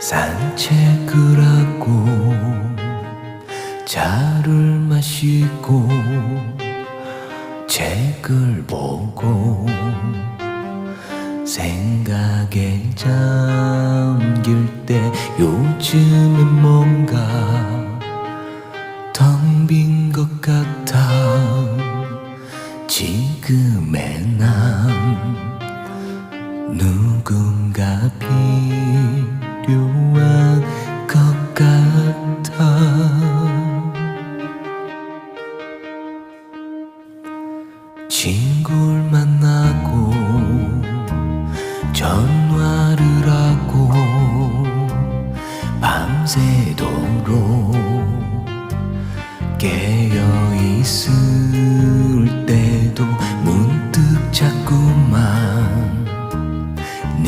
산책을 하고 차를 마시고 책을 보고 생각에 잠길 때 요즘은 뭔가 텅 빈 것 같아. 지금의 난 누군가 필 친구를 만나고 전화를 하고 밤새도록 깨어 있을 때도 문득 자꾸만